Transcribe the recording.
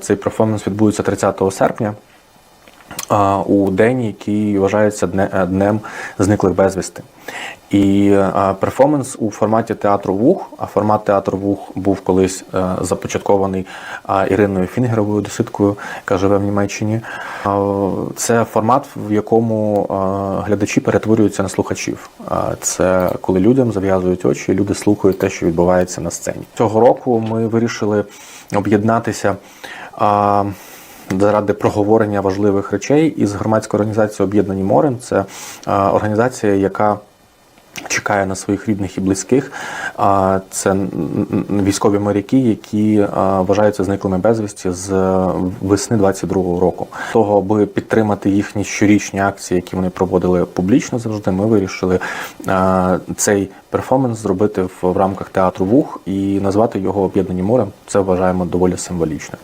Цей перформанс відбудеться 30 серпня у день, який вважається е, днем зниклих безвісти. І перформанс у форматі театру Вух, а формат театру Вух був колись е, започаткований Іриною Фінгеровою, доситкою, яка живе в Німеччині. Це формат, в якому глядачі перетворюються на слухачів. Це коли людям зав'язують очі, люди слухають те, що відбувається на сцені. Цього року ми вирішили об'єднатися. Заради проговорення важливих речей із громадською організацією Об'єднані морем. Це організація, яка чекає на своїх рідних і близьких. Це н- н- військові моряки, які вважаються зниклими безвісті з е, весни 22-го року. Того, аби підтримати їхні щорічні акції, які вони проводили публічно завжди, ми вирішили цей перформанс зробити в рамках театру Вух і назвати його Об'єднані морем. Це вважаємо доволі символічним.